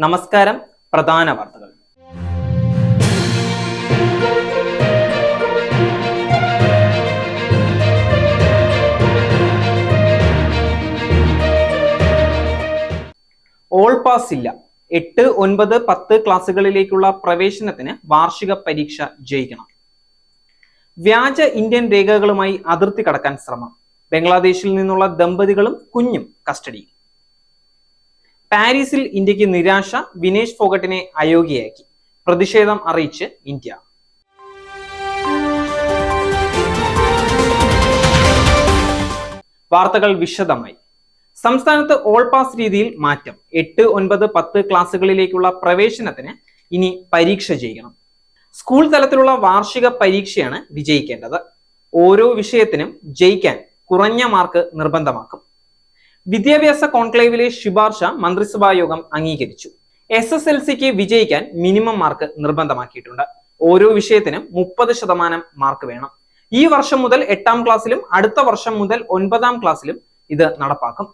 നമസ്കാരം പ്രധാന വാർത്തകൾ. ഓൾ പാസ് ഇല്ല. എട്ട് ഒൻപത് പത്ത് ക്ലാസ്സുകളിലേക്കുള്ള പ്രവേശനത്തിന് വാർഷിക പരീക്ഷ ജയിക്കണം. വ്യാജ ഇന്ത്യൻ രേഖകളുമായി അതിർത്തി കടക്കാൻ ശ്രമം. ബംഗ്ലാദേശിൽ നിന്നുള്ള ദമ്പതികളും കുഞ്ഞും കസ്റ്റഡിയിൽ. പാരീസിൽ ഇന്ത്യയ്ക്ക് നിരാശ വിനേഷ് ഫോഗട്ടിനെ അയോഗ്യയാക്കി. പ്രതിഷേധം അറിയിച്ച് ഇന്ത്യ. വാർത്തകൾ വിശദമായി. സംസ്ഥാനത്ത് ഓൾ പാസ് രീതിയിൽ മാറ്റം. എട്ട് ഒൻപത് പത്ത് ക്ലാസ്സുകളിലേക്കുള്ള പ്രവേശനത്തിന് ഇനി പരീക്ഷ ചെയ്യണം. സ്കൂൾ തലത്തിലുള്ള വാർഷിക പരീക്ഷയാണ് വിജയിക്കേണ്ടത്. ഓരോ വിഷയത്തിനും ജയിക്കാൻ കുറഞ്ഞ മാർക്ക് നിർബന്ധമാക്കും. വിദ്യാഭ്യാസ കോൺക്ലേവിലെ ശുപാർശ മന്ത്രിസഭാ യോഗം അംഗീകരിച്ചു. എസ് എസ് എൽ സിക്ക് വിജയിക്കാൻ മിനിമം മാർക്ക് നിർബന്ധമാക്കിയിട്ടുണ്ട്. ഓരോ വിഷയത്തിനും മുപ്പത് ശതമാനം മാർക്ക് വേണം. ഈ വർഷം മുതൽ എട്ടാം ക്ലാസ്സിലും അടുത്ത വർഷം മുതൽ ഒൻപതാം ക്ലാസ്സിലും ഇത് നടപ്പാക്കും.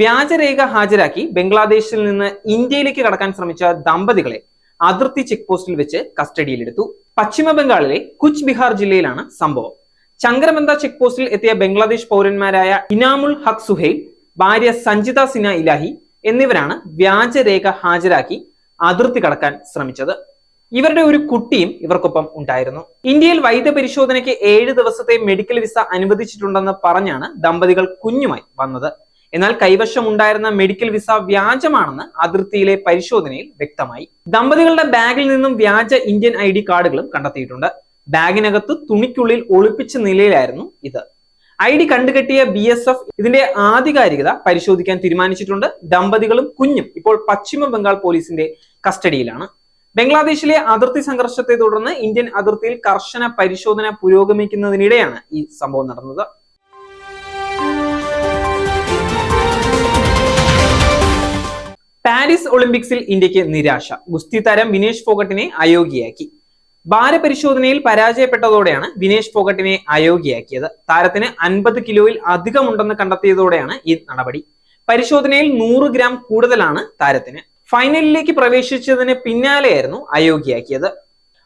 വ്യാജരേഖ ഹാജരാക്കി ബംഗ്ലാദേശിൽ നിന്ന് ഇന്ത്യയിലേക്ക് കടക്കാൻ ശ്രമിച്ച ദമ്പതികളെ അതിർത്തി ചെക്ക് പോസ്റ്റിൽ വെച്ച് കസ്റ്റഡിയിലെടുത്തു. പശ്ചിമ ബംഗാളിലെ കുച്ച് ബിഹാർ ജില്ലയിലാണ് സംഭവം. ചങ്കരബന്ദ ചെക്ക് പോസ്റ്റിൽ എത്തിയ ബംഗ്ലാദേശ് പൗരന്മാരായ ഇനാമുൽ ഹക് സുഹൈൽ ഭാര്യ സഞ്ജിത സിന ഇലാഹി എന്നിവരാണ് വ്യാജരേഖ ഹാജരാക്കി അതിർത്തി കടക്കാൻ ശ്രമിച്ചത്. ഇവരുടെ ഒരു കുട്ടിയും ഇവർക്കൊപ്പം ഉണ്ടായിരുന്നു. ഇന്ത്യയിൽ വൈദ്യപരിശോധനയ്ക്ക് ഏഴ് ദിവസത്തെ മെഡിക്കൽ വിസ അനുവദിച്ചിട്ടുണ്ടെന്ന് പറഞ്ഞാണ് ദമ്പതികൾ കുഞ്ഞുമായി വന്നത്. എന്നാൽ കൈവശം ഉണ്ടായിരുന്ന മെഡിക്കൽ വിസ വ്യാജമാണെന്ന് അതിർത്തിയിലെ പരിശോധനയിൽ വ്യക്തമായി. ദമ്പതികളുടെ ബാഗിൽ നിന്നും വ്യാജ ഇന്ത്യൻ ഐ ഡി കാർഡുകളും കണ്ടെത്തിയിട്ടുണ്ട്. ബാഗിനകത്ത് തുണിക്കുള്ളിൽ ഒളിപ്പിച്ച നിലയിലായിരുന്നു ഇത്. ഐ ഡി കണ്ടുകെട്ടിയ ബി എസ് എഫ് ഇതിന്റെ ആധികാരികത പരിശോധിക്കാൻ തീരുമാനിച്ചിട്ടുണ്ട്. ദമ്പതികളും കുഞ്ഞും ഇപ്പോൾ പശ്ചിമ ബംഗാൾ പോലീസിന്റെ കസ്റ്റഡിയിലാണ്. ബംഗ്ലാദേശിലെ അതിർത്തി സംഘർഷത്തെ തുടർന്ന് ഇന്ത്യൻ അതിർത്തിയിൽ കർശന പരിശോധന പുരോഗമിക്കുന്നതിനിടെയാണ് ഈ സംഭവം നടന്നത്. ഒളിമ്പിക്സിൽ ഇന്ത്യയ്ക്ക് നിരാശ. ഗുസ്തി താരം വിനേഷ് ഫോഗട്ടിനെ അയോഗ്യയാക്കി. ഭാരപരിശോധനയിൽ പരാജയപ്പെട്ടതോടെയാണ് വിനേഷ് ഫോഗട്ടിനെ അയോഗ്യയാക്കിയത്. താരത്തിന് അൻപത് കിലോയിൽ അധികമുണ്ടെന്ന് കണ്ടെത്തിയതോടെയാണ് ഈ നടപടി. പരിശോധനയിൽ നൂറ് ഗ്രാം കൂടുതലാണ് താരത്തിന്. ഫൈനലിലേക്ക് പ്രവേശിച്ചതിന് പിന്നാലെയായിരുന്നു അയോഗ്യയാക്കിയത്.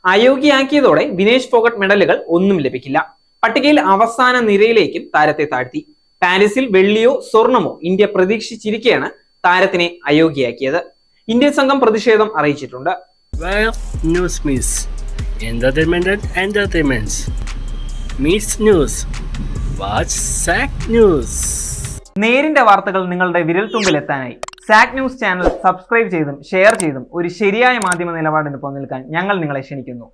അയോഗ്യയാക്കിയതോടെ വിനേഷ് ഫോഗട്ട് മെഡലുകൾ ഒന്നും ലഭിക്കില്ല. പട്ടികയിൽ അവസാന നിരയിലേക്കും താരത്തെ താഴ്ത്തി. പാരീസിൽ വെള്ളിയോ സ്വർണമോ ഇന്ത്യ പ്രതീക്ഷിച്ചിരിക്കെയാണ് താരത്തിനെ അയോഗ്യയാക്കിയത്. ഇന്ത്യൻ സംഘം പ്രതിഷേധം അറിയിച്ചിട്ടുണ്ട്. Entertainments. Miss news. Watch SAC നേരിന്റെ വാർത്തകൾ നിങ്ങളുടെ വിരൽത്തുമ്പിൽ എത്താനായി സാക് ന്യൂസ് ചാനൽ സബ്സ്ക്രൈബ് ചെയ്തും ഷെയർ ചെയ്തും ഒരു ശരിയായ മാധ്യമ നിലപാടിന് നിൽക്കാൻ ഞങ്ങൾ നിങ്ങളെ ക്ഷണിക്കുന്നു.